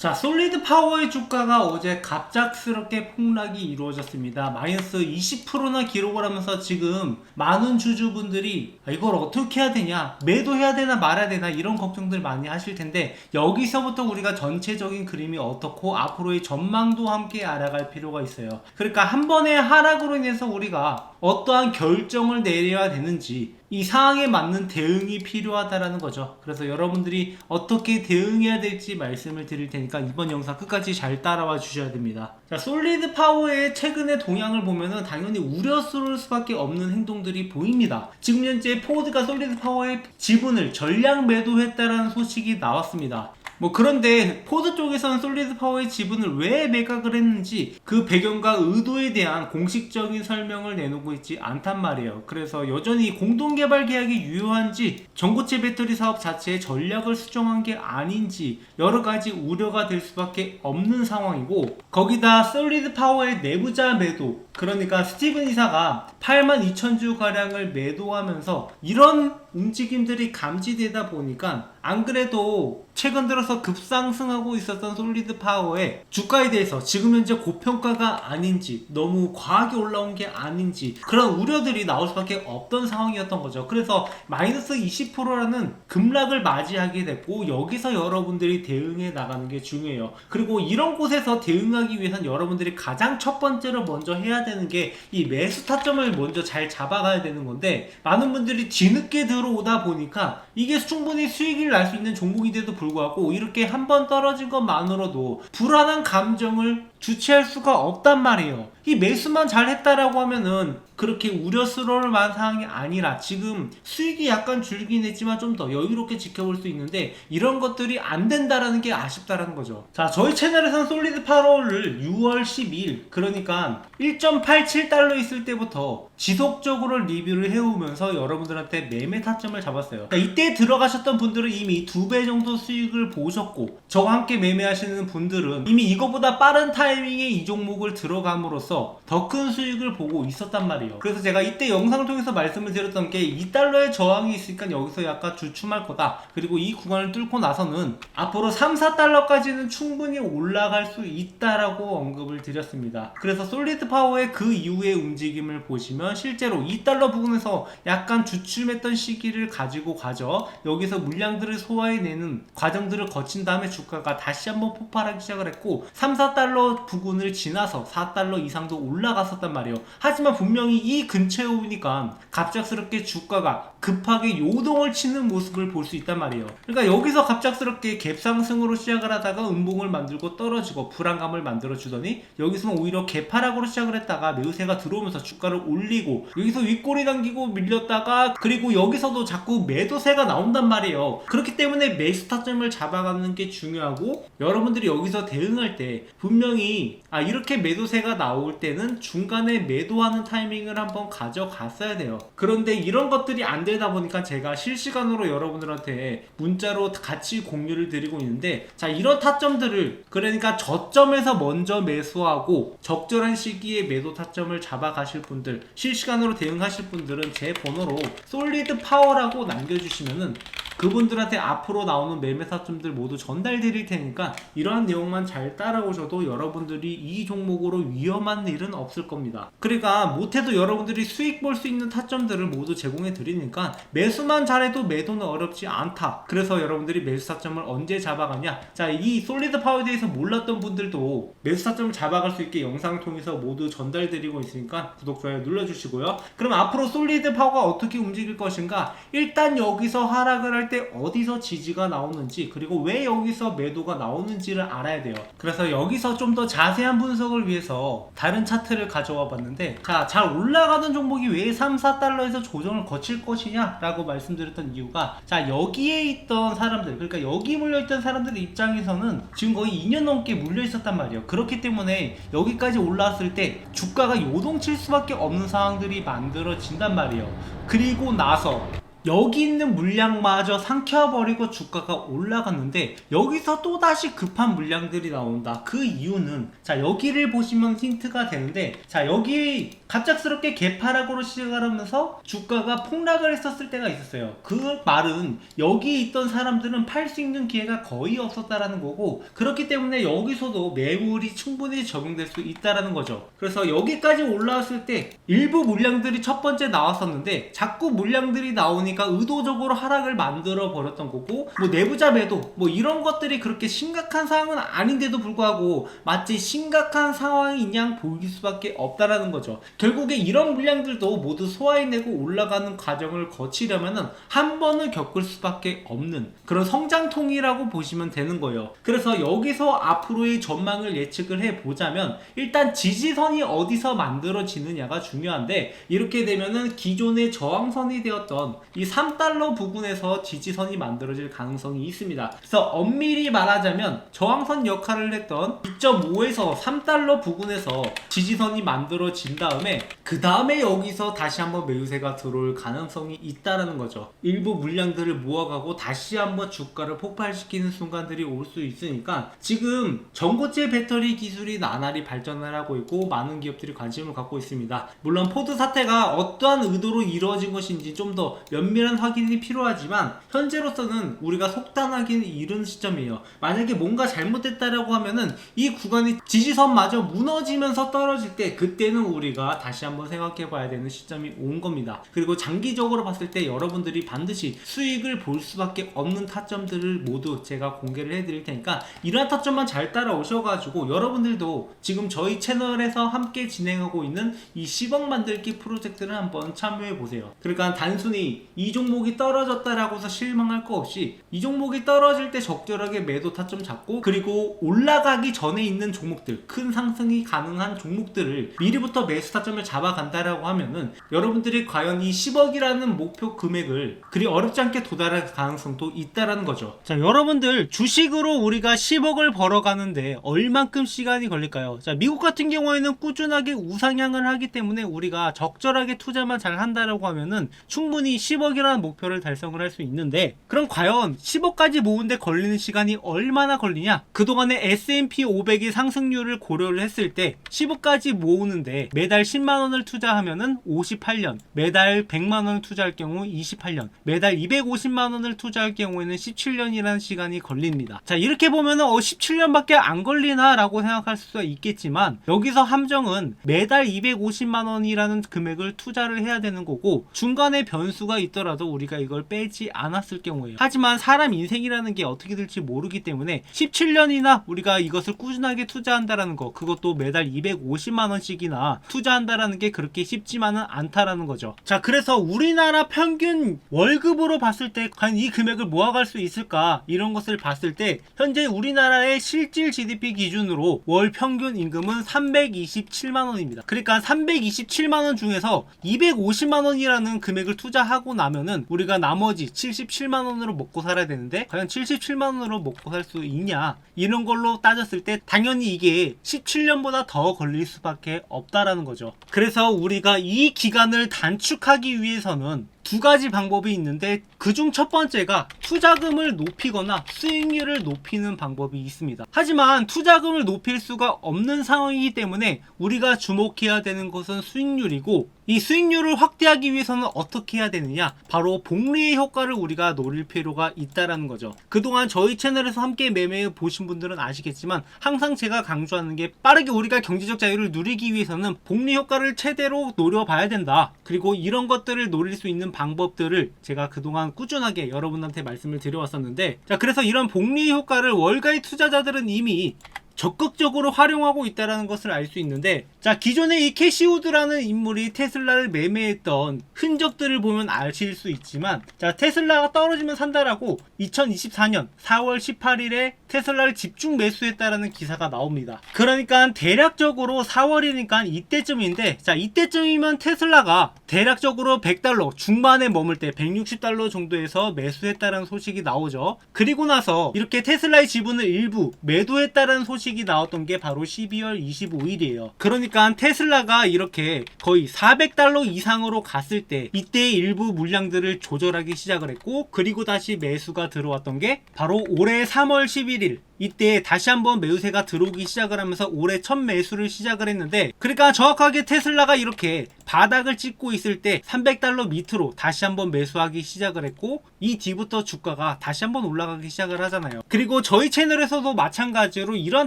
자, 솔리드 파워의 주가가 어제 갑작스럽게 폭락이 이루어졌습니다. 마이너스 20%나 기록을 하면서 지금 많은 주주분들이 아, 이걸 어떻게 해야 되냐, 매도해야 되나 말아야 되나 이런 걱정들 많이 하실 텐데 여기서부터 우리가 전체적인 그림이 어떻고 앞으로의 전망도 함께 알아갈 필요가 있어요. 그러니까 한 번의 하락으로 인해서 우리가 어떠한 결정을 내려야 되는지 이 상황에 맞는 대응이 필요하다라는 거죠. 그래서 여러분들이 어떻게 대응해야 될지 말씀을 드릴 테니까 이번 영상 끝까지 잘 따라와 주셔야 됩니다. 자, 솔리드 파워의 최근의 동향을 보면은 당연히 우려스러울 수밖에 없는 행동들이 보입니다. 지금 현재 포드가 솔리드 파워의 지분을 전량 매도했다라는 소식이 나왔습니다. 뭐 그런데 포드 쪽에서는 솔리드 파워의 지분을 왜 매각을 했는지 그 배경과 의도에 대한 공식적인 설명을 내놓고 있지 않단 말이에요. 그래서 여전히 공동 개발 계약이 유효한지 전고체 배터리 사업 자체의 전략을 수정한 게 아닌지 여러 가지 우려가 될 수밖에 없는 상황이고 거기다 솔리드 파워의 내부자 매도 그러니까 스티븐 이사가 8만 2천 주 가량을 매도하면서 이런 움직임들이 감지되다 보니까 안 그래도 최근 들어서 급상승하고 있었던 솔리드 파워의 주가에 대해서 지금 현재 고평가가 아닌지 너무 과하게 올라온 게 아닌지 그런 우려들이 나올 수밖에 없던 상황이었던 거죠. 그래서 마이너스 20%라는 급락을 맞이하게 됐고 여기서 여러분들이 대응해 나가는 게 중요해요. 그리고 이런 곳에서 대응하기 위해선 여러분들이 가장 첫 번째로 먼저 해야 되는 게 이 매수 타점을 먼저 잘 잡아가야 되는 건데 많은 분들이 뒤늦게 들어오다 보니까 이게 충분히 수익을 날 수 있는 종목인데도 불구하고 이렇게 한 번 떨어진 것만으로도 불안한 감정을 주체할 수가 없단 말이에요. 이 매수만 잘 했다라고 하면은 그렇게 우려스러울 만한 상황이 아니라 지금 수익이 약간 줄긴 했지만 좀 더 여유롭게 지켜볼 수 있는데 이런 것들이 안 된다라는 게 아쉽다라는 거죠. 자, 저희 채널에서는 솔리드 파워를 6월 12일 그러니까 1.87달러 있을 때부터 지속적으로 리뷰를 해오면서 여러분들한테 매매 타점을 잡았어요. 그러니까 이때 들어가셨던 분들은 이미 두 배 정도 수익을 보셨고 저와 함께 매매하시는 분들은 이미 이거보다 빠른 타이밍에 이 종목을 들어감으로써 더 큰 수익을 보고 있었단 말이에요. 그래서 제가 이때 영상을 통해서 말씀을 드렸던 게 2달러의 저항이 있으니까 여기서 약간 주춤할 거다. 그리고 이 구간을 뚫고 나서는 앞으로 3, 4달러까지는 충분히 올라갈 수 있다라고 언급을 드렸습니다. 그래서 솔리드 파워의 그 이후의 움직임을 보시면 실제로 2달러 부근에서 약간 주춤했던 시기를 가지고 가죠. 여기서 물량들을 소화해내는 과정들을 거친 다음에 주가가 다시 한번 폭발하기 시작을 했고 3, 4달러 부근을 지나서 4달러 이상도 올라갔었단 말이에요. 하지만 분명히 이 근처에 오니까 갑작스럽게 주가가 급하게 요동을 치는 모습을 볼 수 있단 말이에요. 그러니까 여기서 갑작스럽게 갭상승으로 시작을 하다가 음봉을 만들고 떨어지고 불안감을 만들어 주더니 여기서는 오히려 개파락으로 시작을 했다가 매우세가 들어오면서 주가를 올리고 여기서 윗꼬리 당기고 밀렸다가 그리고 여기서도 자꾸 매도세가 나온단 말이에요. 그렇기 때문에 매수 타점을 잡아가는 게 중요하고 여러분들이 여기서 대응할 때 분명히 아 이렇게 매도세가 나올 때는 중간에 매도하는 타이밍을 한번 가져갔어야 돼요. 그런데 이런 것들이 안 되다 보니까 제가 실시간으로 여러분들한테 문자로 같이 공유를 드리고 있는데 자 이런 타점들을 그러니까 저점에서 먼저 매수하고 적절한 시기에 매도 타점을 잡아가실 분들 실 시간으로 대응하실 분들은 제 번호로 솔리드 파워라고 남겨주시면은 그분들한테 앞으로 나오는 매매 타점들 모두 전달 드릴 테니까 이러한 내용만 잘 따라오셔도 여러분들이 이 종목으로 위험한 일은 없을 겁니다. 그러니까 못해도 여러분들이 수익 볼 수 있는 타점들을 모두 제공해 드리니까 매수만 잘해도 매도는 어렵지 않다. 그래서 여러분들이 매수 타점을 언제 잡아가냐? 자, 이 솔리드 파워에 대해서 몰랐던 분들도 매수 타점을 잡아갈 수 있게 영상 통해서 모두 전달 드리고 있으니까 구독 좋아요 눌러주시고요. 그럼 앞으로 솔리드 파워가 어떻게 움직일 것인가? 일단 여기서 하락을 할때 어디서 지지가 나오는지 그리고 왜 여기서 매도가 나오는지를 알아야 돼요. 그래서 여기서 좀 더 자세한 분석을 위해서 다른 차트를 가져와 봤는데 자, 잘 올라가던 종목이 왜 3, 4달러에서 조정을 거칠 것이냐 라고 말씀드렸던 이유가 자, 여기에 있던 사람들 그러니까 여기 물려 있던 사람들 입장에서는 지금 거의 2년 넘게 물려 있었단 말이에요. 그렇기 때문에 여기까지 올라왔을 때 주가가 요동칠 수밖에 없는 상황들이 만들어진단 말이에요. 그리고 나서 여기 있는 물량마저 삼켜버리고 주가가 올라갔는데 여기서 또다시 급한 물량들이 나온다. 그 이유는 자 여기를 보시면 힌트가 되는데 자 여기 갑작스럽게 개파락으로 시작을 하면서 주가가 폭락을 했었을 때가 있었어요. 그 말은 여기 있던 사람들은 팔 수 있는 기회가 거의 없었다라는 거고 그렇기 때문에 여기서도 매물이 충분히 적용될 수 있다라는 거죠. 그래서 여기까지 올라왔을 때 일부 물량들이 첫 번째 나왔었는데 자꾸 물량들이 나오니까 의도적으로 하락을 만들어 버렸던 거고 뭐 내부자 매도 뭐 이런 것들이 그렇게 심각한 상황은 아닌데도 불구하고 마치 심각한 상황인 양 보일 수밖에 없다라는 거죠. 결국에 이런 물량들도 모두 소화해내고 올라가는 과정을 거치려면은 한 번을 겪을 수밖에 없는 그런 성장통이라고 보시면 되는 거예요. 그래서 여기서 앞으로의 전망을 예측을 해 보자면 일단 지지선이 어디서 만들어지느냐가 중요한데 이렇게 되면은 기존의 저항선이 되었던 이 3달러 부근에서 지지선이 만들어질 가능성이 있습니다. 그래서 엄밀히 말하자면 저항선 역할을 했던 2.5에서 3달러 부근에서 지지선이 만들어진 다음에 그 다음에 여기서 다시 한번 매수세가 들어올 가능성이 있다라는 거죠. 일부 물량들을 모아가고 다시 한번 주가를 폭발시키는 순간들이 올 수 있으니까 지금 전고체 배터리 기술이 나날이 발전을 하고 있고 많은 기업들이 관심을 갖고 있습니다. 물론 포드 사태가 어떠한 의도로 이루어진 것인지 좀 더 면밀한 확인이 필요하지만 현재로서는 우리가 속단하기는 이른 시점이에요. 만약에 뭔가 잘못됐다라고 하면은 이 구간이 지지선마저 무너지면서 떨어질 때 그때는 우리가 다시 한번 생각해 봐야 되는 시점이 온 겁니다. 그리고 장기적으로 봤을 때 여러분들이 반드시 수익을 볼 수밖에 없는 타점들을 모두 제가 공개를 해드릴 테니까 이러한 타점만 잘 따라오셔가지고 여러분들도 지금 저희 채널에서 함께 진행하고 있는 이 10억 만들기 프로젝트를 한번 참여해 보세요. 그러니까 단순히 이 종목이 떨어졌다라고 해서 실망할 거 없이 이 종목이 떨어질 때 적절하게 매도 타점 잡고 그리고 올라가기 전에 있는 종목들 큰 상승이 가능한 종목들을 미리부터 매수 타 점을 잡아간다라고 하면은 여러분들이 과연 이 10억이라는 목표 금액을 그리 어렵지 않게 도달할 가능성도 있다라는 거죠. 자, 여러분들 주식으로 우리가 10억을 벌어가는데 얼만큼 시간이 걸릴까요? 자, 미국 같은 경우에는 꾸준하게 우상향을 하기 때문에 우리가 적절하게 투자만 잘 한다라고 하면은 충분히 10억이라는 목표를 달성을 할 수 있는데 그럼 과연 10억까지 모으는데 걸리는 시간이 얼마나 걸리냐? 그동안의 S&P 500의 상승률을 고려를 했을 때 10억까지 모으는데 매달 10만 원을 투자하면은 58년, 매달 100만 원을 투자할 경우 28년, 매달 250만 원을 투자할 경우에는 17년이라는 시간이 걸립니다. 자, 이렇게 보면은 어 17년밖에 안 걸리나라고 생각할 수가 있겠지만 여기서 함정은 매달 250만 원이라는 금액을 투자를 해야 되는 거고 중간에 변수가 있더라도 우리가 이걸 빼지 않았을 경우에요. 하지만 사람 인생이라는 게 어떻게 될지 모르기 때문에 17년이나 우리가 이것을 꾸준하게 투자한다라는 거 그것도 매달 250만 원씩이나 투자 한다라는 게 그렇게 쉽지만은 않다라는 거죠. 자, 그래서 우리나라 평균 월급으로 봤을 때 과연 이 금액을 모아갈 수 있을까 이런 것을 봤을 때 현재 우리나라의 실질 GDP 기준으로 월 평균 임금은 327만 원입니다. 그러니까 327만 원 중에서 250만 원이라는 금액을 투자하고 나면은 우리가 나머지 77만 원으로 먹고 살아야 되는데 과연 77만 원으로 먹고 살 수 있냐 이런 걸로 따졌을 때 당연히 이게 17년보다 더 걸릴 수밖에 없다라는 거죠. 그래서 우리가 이 기간을 단축하기 위해서는 두 가지 방법이 있는데 그중 첫 번째가 투자금을 높이거나 수익률을 높이는 방법이 있습니다. 하지만 투자금을 높일 수가 없는 상황이기 때문에 우리가 주목해야 되는 것은 수익률이고 이 수익률을 확대하기 위해서는 어떻게 해야 되느냐? 바로 복리의 효과를 우리가 노릴 필요가 있다라는 거죠. 그동안 저희 채널에서 함께 매매해 보신 분들은 아시겠지만 항상 제가 강조하는 게 빠르게 우리가 경제적 자유를 누리기 위해서는 복리 효과를 최대로 노려봐야 된다. 그리고 이런 것들을 노릴 수 있는 방법들을 제가 그동안 꾸준하게 여러분한테 말씀을 드려왔었는데 자 그래서 이런 복리 효과를 월가의 투자자들은 이미 적극적으로 활용하고 있다는 것을 알 수 있는데 자 기존에 이 캐시우드라는 인물이 테슬라를 매매했던 흔적들을 보면 아실 수 있지만 자 테슬라가 떨어지면 산다라고 2024년 4월 18일에 테슬라를 집중 매수했다라는 기사가 나옵니다. 그러니까 대략적으로 4월이니까 이때쯤인데 자 이때쯤이면 테슬라가 대략적으로 100달러 중반에 머물 때 160달러 정도에서 매수했다는 소식이 나오죠. 그리고 나서 이렇게 테슬라의 지분을 일부 매도했다는 소식이 나왔던 게 바로 12월 25일이에요. 그러니까 테슬라가 이렇게 거의 400달러 이상으로 갔을 때 이때 일부 물량들을 조절하기 시작을 했고 그리고 다시 매수가 들어왔던 게 바로 올해 3월 11일 이때 다시 한번 매수세가 들어오기 시작을 하면서 올해 첫 매수를 시작을 했는데 그러니까 정확하게 테슬라가 이렇게 바닥을 찍고 있을 때 300달러 밑으로 다시 한번 매수하기 시작을 했고 이 뒤부터 주가가 다시 한번 올라가기 시작을 하잖아요. 그리고 저희 채널에서도 마찬가지로 이런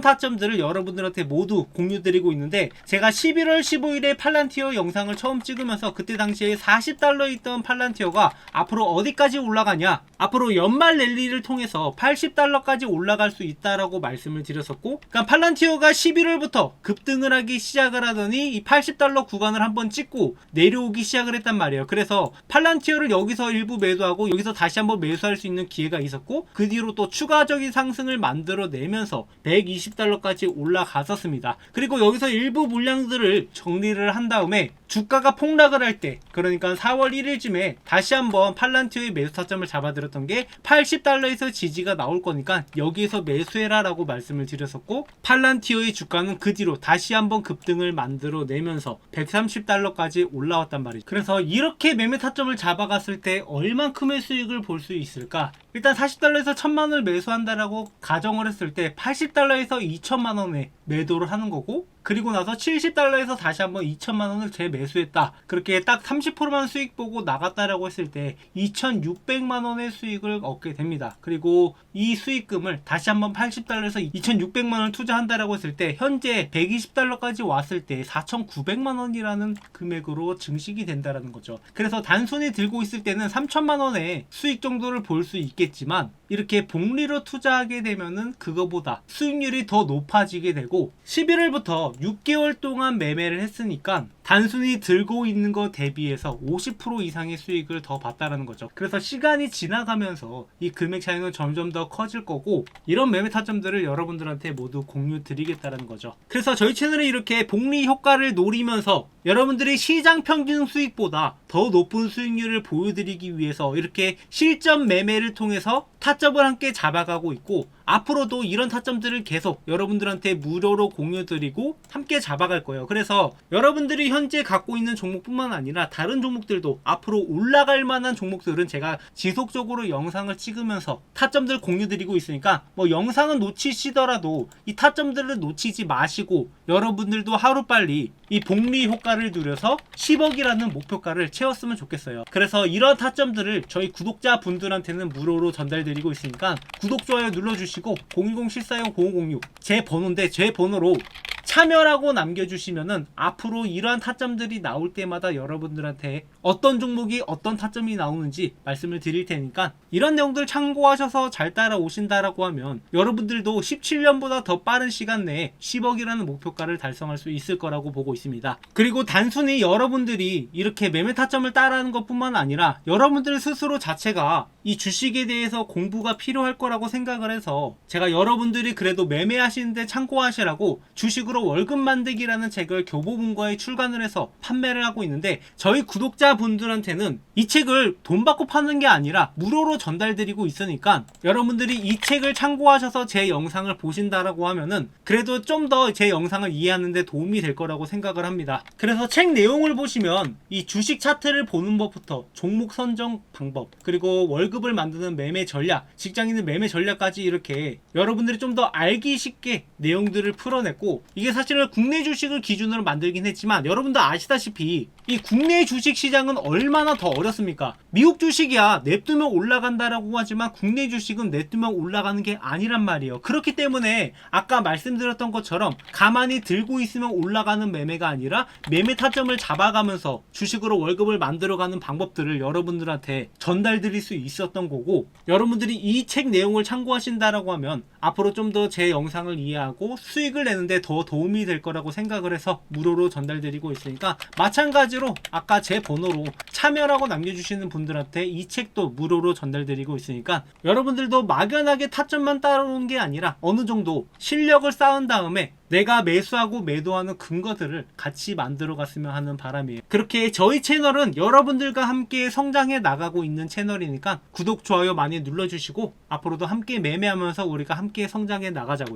타점들을 여러분들한테 모두 공유 드리고 있는데 제가 11월 15일에 팔란티어 영상을 처음 찍으면서 그때 당시에 40달러 있던 팔란티어가 앞으로 어디까지 올라가냐 앞으로 연말 랠리를 통해서 80달러까지 올라갈 수 있다 라고 말씀을 드렸었고 그러니까 팔란티어가 11월부터 급등을 하기 시작을 하더니 이 80달러 구간을 한번 찍고 내려오기 시작을 했단 말이에요. 그래서 팔란티어를 여기서 일부 매도하고 여기서 다시 한번 매수할 수 있는 기회가 있었고 그 뒤로 또 추가적인 상승을 만들어 내면서 120달러까지 올라갔었습니다. 그리고 여기서 일부 물량들을 정리를 한 다음에 주가가 폭락을 할 때 그러니까 4월 1일쯤에 다시 한번 팔란티어의 매수 타점을 잡아들었던 게 80달러에서 지지가 나올 거니까 여기에서 매수해라 라고 말씀을 드렸었고 팔란티어의 주가는 그 뒤로 다시 한번 급등을 만들어 내면서 130달러까지 올라왔단 말이죠. 그래서 이렇게 매매 타점을 잡아갔을 때 얼만큼의 수익을 볼 수 있을까? 일단 40달러에서 1000만 원을 매수한다라고 가정을 했을 때 80달러에서 2천만 원에 매도를 하는 거고 그리고 나서 70달러에서 다시 한번 2천만 원을 재매수했다. 그렇게 딱 30%만 수익 보고 나갔다라고 했을 때 2,600만 원의 수익을 얻게 됩니다. 그리고 이 수익금을 다시 한번 80달러에서 2,600만 원을 투자한다라고 했을 때 현재 120달러까지 왔을 때 4,900만 원이라는 금액으로 증식이 된다라는 거죠. 그래서 단순히 들고 있을 때는 3천만 원의 수익 정도를 볼 수 있 겠지만 이렇게 복리로 투자하게 되면은 그거보다 수익률이 더 높아지게 되고 11월부터 6개월 동안 매매를 했으니까 단순히 들고 있는 거 대비해서 50% 이상의 수익을 더 봤다라는 거죠. 그래서 시간이 지나가면서 이 금액 차이는 점점 더 커질 거고 이런 매매 타점들을 여러분들한테 모두 공유 드리겠다라는 거죠. 그래서 저희 채널에 이렇게 복리 효과를 노리면서 여러분들이 시장 평균 수익보다 더 높은 수익률을 보여드리기 위해서 이렇게 실전 매매를 통해서 타점을 함께 잡아가고 있고 앞으로도 이런 타점들을 계속 여러분들한테 무료로 공유드리고 함께 잡아갈 거예요. 그래서 여러분들이 현재 갖고 있는 종목뿐만 아니라 다른 종목들도 앞으로 올라갈 만한 종목들은 제가 지속적으로 영상을 찍으면서 타점들 공유드리고 있으니까 뭐 영상은 놓치시더라도 이 타점들을 놓치지 마시고 여러분들도 하루빨리 이 복리 효과를 누려서 10억이라는 목표가를 채웠으면 좋겠어요. 그래서 이런 타점들을 저희 구독자 분들한테는 무료로 전달드리고 있으니까 구독, 좋아요 눌러주시고 010-740-0506 제 번호인데 제 번호로 참여라고 남겨주시면은 앞으로 이러한 타점들이 나올 때마다 여러분들한테 어떤 종목이 어떤 타점이 나오는지 말씀을 드릴 테니까 이런 내용들 참고하셔서 잘 따라오신다라고 하면 여러분들도 17년보다 더 빠른 시간 내에 10억이라는 목표가를 달성할 수 있을 거라고 보고 있습니다. 그리고 단순히 여러분들이 이렇게 매매 타점을 따라하는 것뿐만 아니라 여러분들 스스로 자체가 이 주식에 대해서 공부가 필요할 거라고 생각을 해서 제가 여러분들이 그래도 매매하시는데 참고하시라고 주식으로 월급 만들기라는 책을 교보문고에 출간을 해서 판매를 하고 있는데 저희 구독자 분들한테는 이 책을 돈 받고 파는 게 아니라 무료로 전달드리고 있으니까 여러분들이 이 책을 참고하셔서 제 영상을 보신다라고 하면은 그래도 좀 더 제 영상을 이해하는데 도움이 될 거라고 생각을 합니다. 그래서 책 내용을 보시면 이 주식 차트를 보는 법부터 종목 선정 방법 그리고 월급을 만드는 매매 전략 직장인의 매매 전략까지 이렇게 여러분들이 좀 더 알기 쉽게 내용들을 풀어냈고 이게 사실은 국내 주식을 기준으로 만들긴 했지만 여러분도 아시다시피 이 국내 주식 시장 은 얼마나 더 어렵습니까? 미국 주식이야 냅두면 올라간다라고 하지만 국내 주식은 냅두면 올라가는 게 아니란 말이에요. 그렇기 때문에 아까 말씀드렸던 것처럼 가만히 들고 있으면 올라가는 매매가 아니라 매매 타점을 잡아가면서 주식으로 월급을 만들어가는 방법들을 여러분들한테 전달드릴 수 있었던 거고 여러분들이 이 책 내용을 참고하신다라고 하면 앞으로 좀 더 제 영상을 이해하고 수익을 내는데 더 도움이 될 거라고 생각을 해서 무료로 전달드리고 있으니까 마찬가지로 아까 제 번호 로 참여라고 남겨주시는 분들한테 이 책도 무료로 전달드리고 있으니까 여러분들도 막연하게 타점만 따라오는 게 아니라 어느 정도 실력을 쌓은 다음에 내가 매수하고 매도하는 근거들을 같이 만들어 갔으면 하는 바람이에요. 그렇게 저희 채널은 여러분들과 함께 성장해 나가고 있는 채널이니까 구독, 좋아요 많이 눌러주시고 앞으로도 함께 매매하면서 우리가 함께 성장해 나가자고요.